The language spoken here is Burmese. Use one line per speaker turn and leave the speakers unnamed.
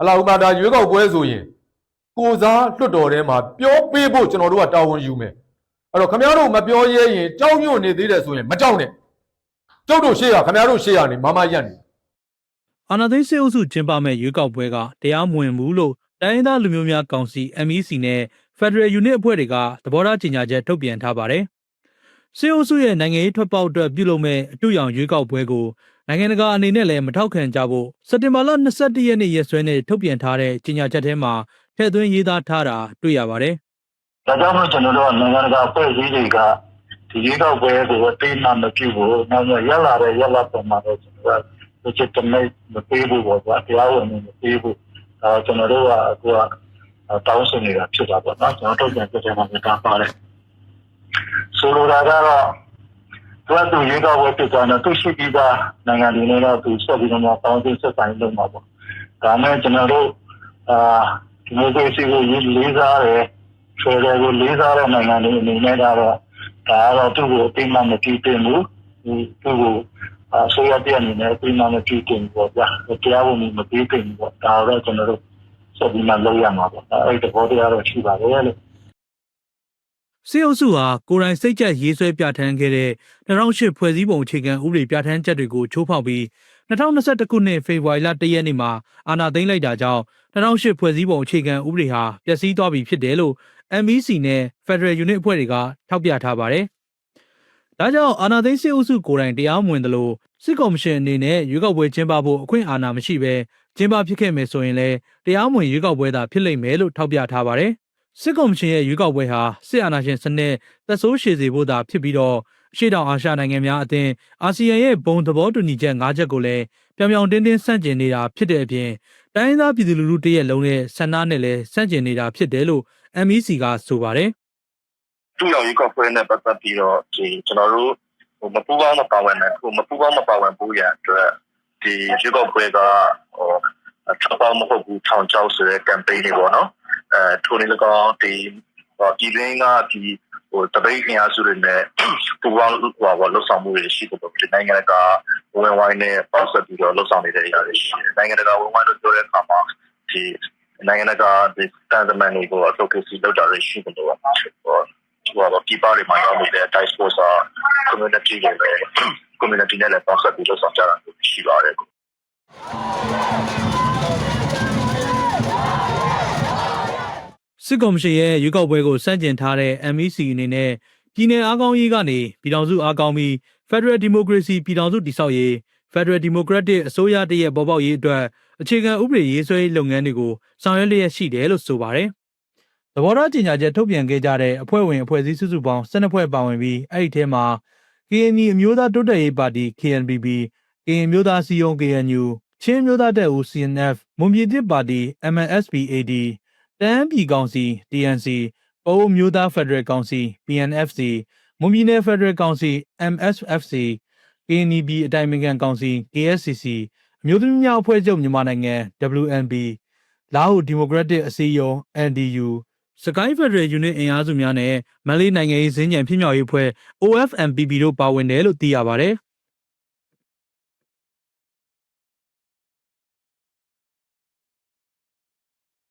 အလားဥပဒါရွေးကောက်ပွဲဆိုရင်ကိုစားလွတ်တော်ထဲမှာပြောပေးဖို့ကျွန်တော်တို့ကတာဝန်ယူမယ်အဲ့တော့ခင်ဗျားတို့မပြောရဲရင်ကြောက်ရွံ့နေသေးတယ်ဆိုရင်မကြောက်နဲ့ကျုပ်တို့ရှေ့ရခင်ဗျားတို့ရှေ့ရနေမမရက်နေ
အာနာသိန်းစေအုပ်စုကျင်းပမဲ့ရွေးကောက်ပွဲကတရားမဝင်ဘူးလို့တိုင်းရင်းသားလူမျိုးများကောင်စီ MEC နဲ့ Federal Unit အဖွဲ့တွေကသဘောထားကြေညာချက်ထုတ်ပြန်ထားပါတယ်။ စေအုပ်စုရဲ့နိုင်ငံရေးထွက်ပေါက်အတွက်ပြုလုပ်မဲ့အတူရောင်ရွေးကောက်ပွဲကိုနိုင်ငံတကာအနေနဲ့လည်းမထောက်ခံကြဖို့စက်တင်ဘာလ22ရက်နေ့ရက်စွဲနဲ့ထုတ်ပြန်ထားတဲ့ကြေညာချက်ထဲမှာထည့်သွင်းရေးသားထားတာတွေ့ရပါတယ်။
ဒါကြောင့်မို့ကျွန်တော်တို့ကနိုင်ငံတကာအဖွဲ့အစည်းတွေကဒီရွေးကောက်ပွဲကိုအသိမှမပြုဘူး။နောက်ရက်လာတဲ့ရက်လာပေါ်မှာတော့ကျွန်တော်က legitimate မပေးဘူးပေါ့ကွာ။တရားဝင်မပေးဘူး။ဒါကျွန်တော်တို့ကအခုကတောင်းဆိုနေတာဖြစ်တာပေါ့နော်။ကျွန်တော်တို့ပြန်ပြတယ်မှာတာပါတယ်။ ဆိုလိုတာကတော့သူကသူရွေးကောက်ပွဲဖြစ်သွားတော့သူရှိပြီးသားနိုင်ငံတွေနဲ့တော့သူဆက်ပြီးတော့ပေါင်းစည်းဆက်ဆံလုပ်မှာပေါ့။ဒါနဲ့ကျွန်တော်တို့အာဒီမိုကရေစီကိုလေးစားတယ်ဆိုတော့ကိုလေးစားတဲ့နိုင်ငံတွေအနေနဲ့ကတော့ဒါကတော့သူ့ကိုအသိမှမပြုတင်ဘူးဒီသူ့ကိုအဆိုရတဲ့အနေနဲ့အသိမှမပြုတင်ဘူးပေါ့ဗျာတရားဝင်မပေးတင်ဘူးပေါ့ဒါတော့ကျွန်တော်တို့ဆက်ပြီးမှလုပ်ရမှာပေါ့အဲ့ဒီသဘောတရားတော့ရှိပါတယ်လို့
စေအုပ်စုဟာကိုယ်တိုင်စိတ်ကြက်ရေးဆွဲပြဋ္ဌာန်းခဲ့တဲ့2008ဖွဲ့စည်းပုံအခြေခံဥပဒေပြဋ္ဌာန်းချက်တွေကိုချိုးဖောက်ပြီး2021ခုနှစ်ဖေဖော်ဝါရီလ1ရက်နေ့မှာအာဏာသိမ်းလိုက်တာကြောင့်2008ဖွဲ့စည်းပုံအခြေခံဥပဒေဟာပျက်စီးသွားပြီဖြစ်တယ်လို့ MEC နဲ့ Federal Unit အဖွဲ့တွေကထောက်ပြထားပါတယ်။ဒါကြောင့်အာဏာသိမ်းစေအုပ်စုကိုယ်တိုင်တရားမဝင်သလိုစစ်ကော်မရှင်အနေနဲ့ရွေးကောက်ပွဲကျင်းပဖို့အခွင့်အာဏာမရှိဘဲကျင်းပဖြစ်ခဲ့မယ်ဆိုရင်လည်းတရားမဝင်ရွေးကောက်ပွဲသာဖြစ်လိမ့်မယ်လို့ထောက်ပြထားပါတယ်။ စစ်ကော်မရှင်ရဲ့ရွေးကောက်ပွဲဟာစစ်အာဏာရှင်စနစ်သက်ဆိုးရှည်စေဖို့သာဖြစ်ပြီးတော့အရှေ့တောင်အာရှနိုင်ငံများအသင်းအာဆီယံရဲ့ဘုံသဘောတူညီချက်၅ချက်ကိုလည်းပြောင်ပြောင်တင်းတင်းဆန့်ကျင်နေတာဖြစ်တဲ့အပြင်တိုင်းရင်းသားပြည်သူလူထုတရက်လုံးရဲ့ဆန္ဒနဲ့လည်းဆန့်ကျင်နေတာဖြစ်တယ်လို့ MEC ကဆိုပါတယ်
သူ့ရောင်ရွေးကောက်ပွဲနဲ့ပတ်သက်ပြီးတော့ဒီကျွန်တော်တို့ဟိုမပူပေါင်းမပါဝင်တဲ့ဟိုမပူပေါင်းမပါဝင်ဘူးရအတွက်ဒီရွေးကောက်ပွဲကဟိုထောက်ပေါင်းမဟုတ်ဘူးထောင်ချောက်ဆိုတဲ့ campaign တွေပေါ့နော် အဲထိုနည်း၎င်းဒီဟိုဒီလင်းကဒီဟိုတပိတ်အင်အားစုတွေနဲ့ပူပေါင်းဟိုပါလှုပ်ဆောင်မှုတွေရှိတယ်ပေါ့ဒီနိုင်ငံကဝင်ဝိုင်းနဲ့ပတ်သက်ပြီးတော့လှုပ်ဆောင်နေတဲ့အရာတွေရှိတယ်နိုင်ငံတကာဝင်ဝိုင်းလို့ပြောတဲ့အခါမှာဒီနိုင်ငံတကာဒီတန်တမန်တွေကို advocacy လုပ်တာတွေရှိတယ်လို့ဟိုဟိုတော့ဒီပါရီမှာရောက်နေတဲ့ diaspora community တွေပဲ community နဲ့လည်းပေါင်းစပ်ပြီးလုပ်ဆောင်ကြတာရှိပါတယ်
စစ်ကော်မရှင်ရဲ့ရွေးကောက်ပွဲကိုစန့်ကျင်ထားတဲ့ MEC အနေနဲ့ပြည်내အားကောင်းရေးကနေပြည်ထောင်စုအားကောင်းပြီး Federal Democracy ပြည်ထောင်စုတည်ဆောက်ရေး Federal Democratic အစိုးရတရက်ပေါ်ပေါက်ရေးအတွက်အခြေခံဥပဒေရေးဆွဲရေးလုပ်ငန်းတွေကိုဆောင်ရွက်လျက်ရှိတယ်လို့ဆိုပါတယ်။သဘောထားကြေညာချက်ထုတ်ပြန်ခဲ့ကြတဲ့အဖွဲ့ဝင်အဖွဲ့အစည်းစုစုပေါင်း12ဖွဲ့ပါဝင်ပြီးအဲ့ဒီထဲမှာ KNY အမျိုးသားတိုးတက်ရေးပါတီ KNPP ကရင်မျိုးသားစီယုံ KNU ချင်းမျိုးသားတပ်ဦး CNF မွန်ပြည်သစ်ပါတီ MNSPAD တန်းပြည်ကောင်စီ TNC ပအိုးမျိုးသားဖက်ဒရယ်ကောင်စီ PNFC မွန်ပြည်နယ်ဖက်ဒရယ်ကောင်စီ MSFC KNB အတိုင်ပင်ခံကောင်စီ KSCC အမျိုးသမီးများအဖွဲ့ချုပ်မြန်မာနိုင်ငံ WNB လာဟုဒီမိုကရက်တစ်အစည်းအရုံး NDU စကိုင်းဖက်ဒရယ်ယူနစ်အင်အားစုများနဲ့မန္တလေးနိုင်ငံရေးစင်းကြံဖြစ်မြောက်ရေးအဖွဲ့ OFMPB တို့ပါဝင်တယ်လို့သိရပါတယ်